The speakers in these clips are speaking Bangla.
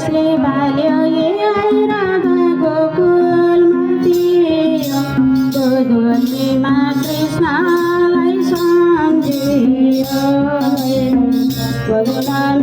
আসলে ভালো গোকুল মা কৃষ্ণালয় সঞ্জীব। ভগবান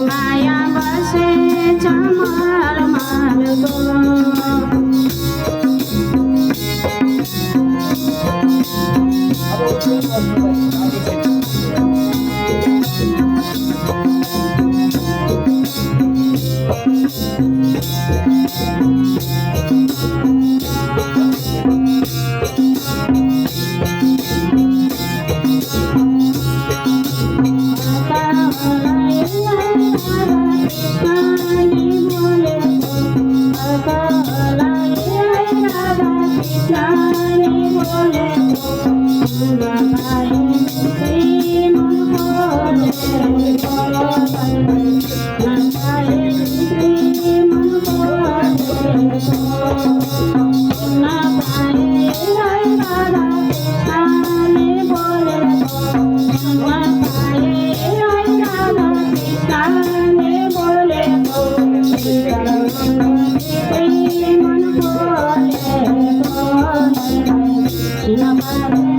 માયા વસે ચમાર માર્ગો Thank you. Thank.